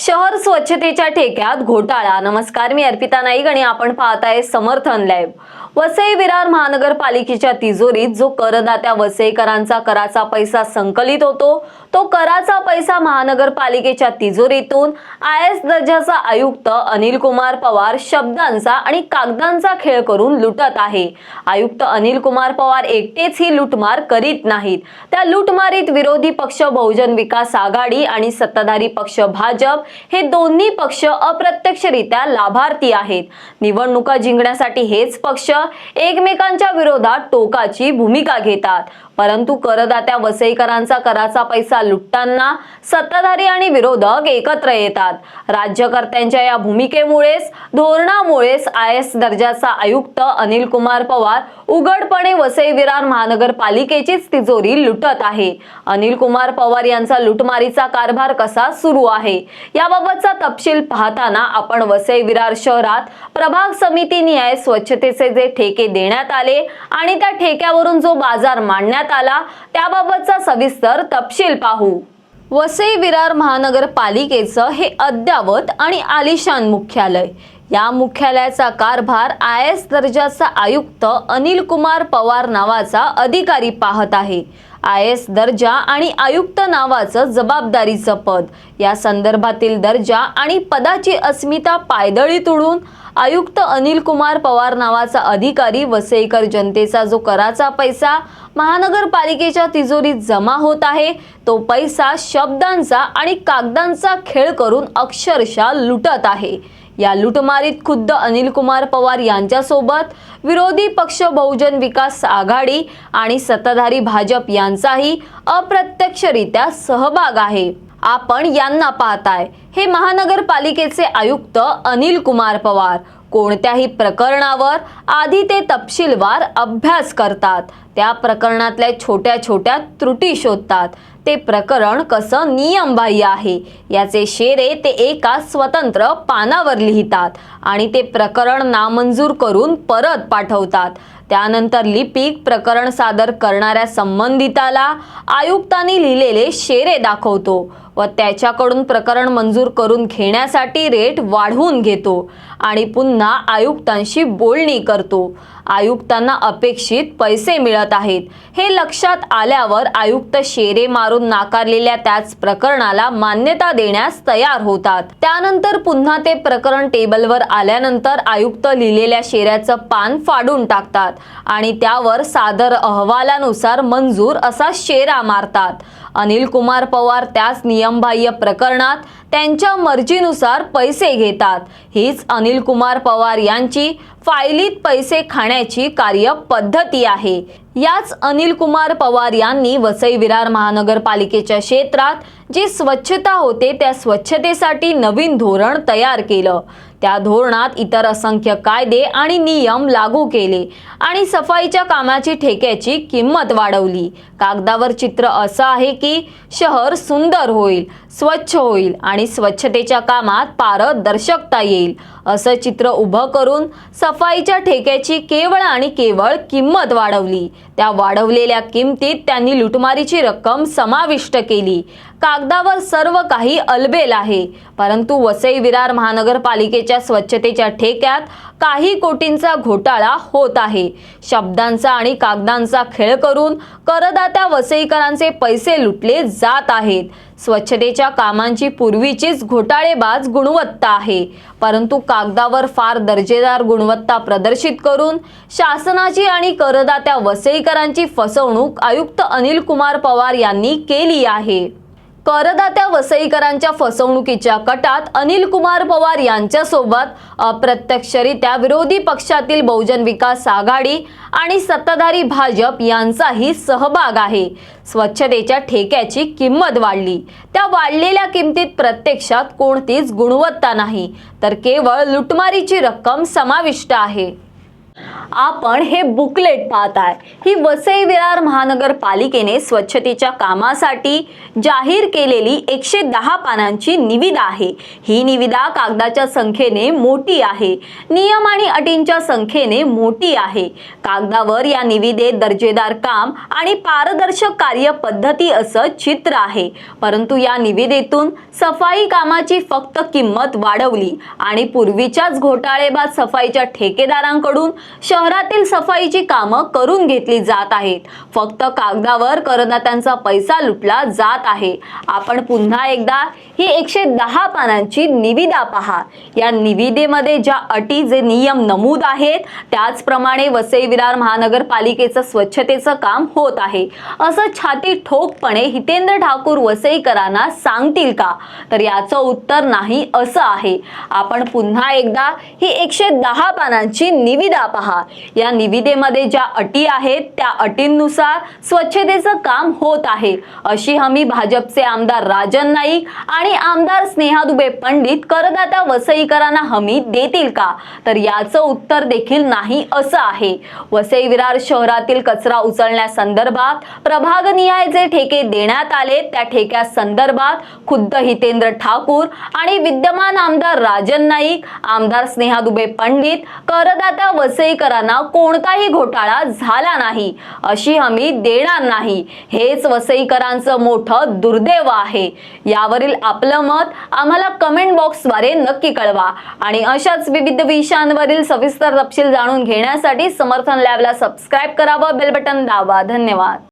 शहर स्वच्छतेच्या ठेक्यात घोटाळा. नमस्कार मी अर्पिता नाईक आणि आपण पाहताय समर्थन लाईव्ह वसई विरार महानगरपालिकेच्या तिजोरीत जो करदात्या वसईकरांचा कराचा पैसा संकलित होतो तो कराचा पैसा महानगरपालिकेच्या तिजोरीतून आय एस दर्जाचा आयुक्त अनिल कुमार पवार शब्दांचा आणि कागदांचा खेळ करून लुटत आहे. आयुक्त अनिल कुमार पवार एकटेच ही लुटमार करीत नाहीत. त्या लुटमारीत विरोधी पक्ष बहुजन विकास आघाडी आणि सत्ताधारी पक्ष भाजप हे दोन्ही पक्ष अप्रत्यक्षरित्या लाभार्थी आहेत. निवडणुका जिंकण्यासाठी हेच पक्ष एकमेकांच्या विरोधात टोकाची भूमिका घेतात. परंतु करदात्या वसईकरांचा कराचा पैसा लुटताना सत्ताधारी आणि विरोधक एकत्र येतात. राज्यकर्त्यांच्या या भूमिकेमुळेच धोरणामुळेच आय एस दर्जाचा आयुक्त अनिल कुमार पवार उघडपणे वसई विरार महानगरपालिकेचीच तिजोरी लुटत आहे. अनिल कुमार पवार यांचा लुटमारीचा कारभार कसा सुरू आहे? याबाबतचा तपशील पाहताना आपण वसई विरार शहरात प्रभाग समिती न्याय स्वच्छतेचे जे ठेके देण्यात आले आणि त्या ठेक्यावरून जो बाजार मांडण्यात आला. त्याबाबतचा सविस्तर तपशील पाहू. वसई विरार महानगरपालिकेचं हे अद्यावत आणि आलिशान मुख्यालय. या मुख्यालयाचा कारभार आय एस दर्जाचा आयुक्त अनिल कुमार पवार नावाचा अधिकारी पाहत आहे. आय एस दर्जा आणि आयुक्त नावाचं जबाबदारीचं पद. या संदर्भातील दर्जा आणि पदाची अस्मिता पायदळी तुडून आयुक्त अनिल कुमार पवार नावाचा अधिकारी वसईकर जनतेचा जो कराचा पैसा महानगरपालिकेच्या तिजोरीत जमा होत आहे तो पैसा शब्दांचा आणि कागदांचा खेळ करून अक्षरशः लुटत आहे. या लुटमारीत खुद्द अनिल कुमार पवार यांच्यासोबत विरोधी पक्ष बहुजन विकास आघाडी आणि सत्ताधारी भाजप यांचाही अप्रत्यक्षरित्या सहभाग आहे. आपण यांना पाहताय. हे महानगरपालिकेचे आयुक्त अनिल कुमार पवार. कोणत्याही प्रकरणावर आधी ते तपशीलवार अभ्यास करतात. त्या प्रकरणातल्या छोट्या छोट्या त्रुटी शोधतात. ते प्रकरण कसं नियमबाह्य आहे? याचे शेरे ते एका स्वतंत्र पानावर लिहितात आणि ते प्रकरण नामंजूर करून परत पाठवतात. त्यानंतर लिपिक प्रकरण सादर करणाऱ्या संबंधिताला आयुक्तांनी लिहिलेले शेरे दाखवतो व त्याच्याकडून प्रकरण मंजूर करून घेण्यासाठी रेट वाढवून घेतो आणि पुन्हा आयुक्तांशी बोलणी करतो. आयुक्तांना अपेक्षित पैसे मिळत आहेत. हे लक्षात आल्यावर आयुक्त शेरे मारून नाकारलेल्या त्याच प्रकरणाला मान्यता देण्यास तयार होतात. त्यानंतर पुन्हा ते प्रकरण टेबलवर आल्यानंतर आयुक्त लिहिलेल्या शेऱ्याचं पान फाडून टाकतात आणि त्यावर सादर अहवालानुसार मंजूर असा शेरा मारतात. अनिल कुमार पवार त्याच नियमबाह्य प्रकरणात त्यांच्या मर्जीनुसार पैसे घेतात. हीच अनिल कुमार पवार यांची फायलीत पैसे खाण्या कार्य पद्धती आहे. याच अनिल कुमार पवार यांनी वसई विरार महानगरपालिकेच्या क्षेत्रात जी स्वच्छता होते त्या स्वच्छतेसाठी नवीन धोरण तयार केलं. त्या धोरणात इतर असंख्य कायदे आणि नियम लागू केले आणि सफाईच्या कामाची ठेक्याची किंमत वाढवली. कागदावर चित्र असं आहे की शहर सुंदर होईल स्वच्छ होईल आणि स्वच्छतेच्या कामात पारदर्शकता येईल. असं चित्र उभं करून सफाईच्या ठेक्याची केवळ आणि केवळ किंमत वाढवली. त्या वाढवलेल्या किमतीत त्यांनी लुटमारीची रक्कम समाविष्ट केली. कागदावर सर्व काही अलबेल आहे. परंतु वसई विरार महानगरपालिकेच्या स्वच्छतेच्या ठेक्यात काही कोटींचा घोटाळा होत आहे. शब्दांचा आणि कागदांचा खेळ करून करदात्या वसईकरांचे पैसे लुटले जात आहेत. स्वच्छतेच्या कामांची पूर्वीचीच घोटाळेबाज गुणवत्ता आहे. परंतु कागदावर फार दर्जेदार गुणवत्ता प्रदर्शित करून शासनाची आणि करदात्या वसईकरांची फसवणूक आयुक्त अनिल कुमार पवार यांनी केली आहे. करदात्या वसईकरांच्या फसवणुकीच्या कटात अनिल कुमार पवार यांच्यासोबत अप्रत्यक्षरित्या विरोधी पक्षातील बहुजन विकास आघाडी आणि सत्ताधारी भाजप यांचाही सहभाग आहे. स्वच्छतेच्या ठेक्याची किंमत वाढली. त्या वाढलेल्या किमतीत प्रत्यक्षात कोणतीच गुणवत्ता नाही. तर केवळ लुटमारीची रक्कम समाविष्ट आहे. आपण हे बुकलेट पाहताय. ही वसई विरार महानगरपालिकेने स्वच्छतेच्या कामासाठी जाहीर केलेली एकशे दहा पानांची निविदा आहे. ही निविदा कागदाच्या संख्येने मोठी आहे. नियम आणि अटींच्या संख्येने मोठी आहे. कागदावर या निविदेत दर्जेदार काम आणि पारदर्शक कार्यपद्धती असं चित्र आहे. परंतु या निविदेतून सफाई कामाची फक्त किंमत वाढवली आणि पूर्वीच्याच घोटाळेबाज सफाईच्या ठेकेदारांकडून शहरातील सफाईची कामं करून घेतली जात आहेत. फक्त कागदावर करदात्यांचा पैसा लुटला जात आहे. आपण पुन्हा एकदा ही एकशे दहा पानांची निविदा पहा. या निविदेमध्ये ज्या अटी जे नियम नमूद आहेत त्याचप्रमाणे वसई विरार महानगरपालिकेचं स्वच्छतेचं काम होत आहे. असं छाती ठोकपणे हितेंद्र ठाकूर वसईकरांना सांगतील का? तर याचं उत्तर नाही असं आहे. आपण पुन्हा एकदा ही एकशे दहा पानांची निविदा पहा. या निविदेमध्ये ज्या अटी आहेत त्या अटींनुसार स्वच्छतेचं काम होत आहे. अशी हमी भाजपचे आमदार राजन नाईक आणि आमदार स्नेहा दुबे पंडित करदात्या वसईकरांना हमी देतील का? तर याचं उत्तर देखील नाही असं आहे. वसई विरार शहरातील कचरा उचलण्यासंदर्भात प्रभागनिहाय जे ठेके देण्यात आले त्या ठेक्या संदर्भात खुद्द हितेंद्र ठाकूर आणि विद्यमान आमदार राजन नाईक आमदार स्नेहा दुबे पंडित करदात्या वसईकरांना कोणताही घोटाळा झाला नाही अशी हमी देणार नाही. हेच वसईकरांचं मोठं दुर्दैव आहे. यावरील आपलं मत आम्हाला कमेंट बॉक्सद्वारे नक्की कळवा. आणि अशाच विविध विषयांवरील सविस्तर तपशील जाणून घेण्यासाठी समर्थन लॅबला सबस्क्राईब करावं बेल बटन दाबा. धन्यवाद.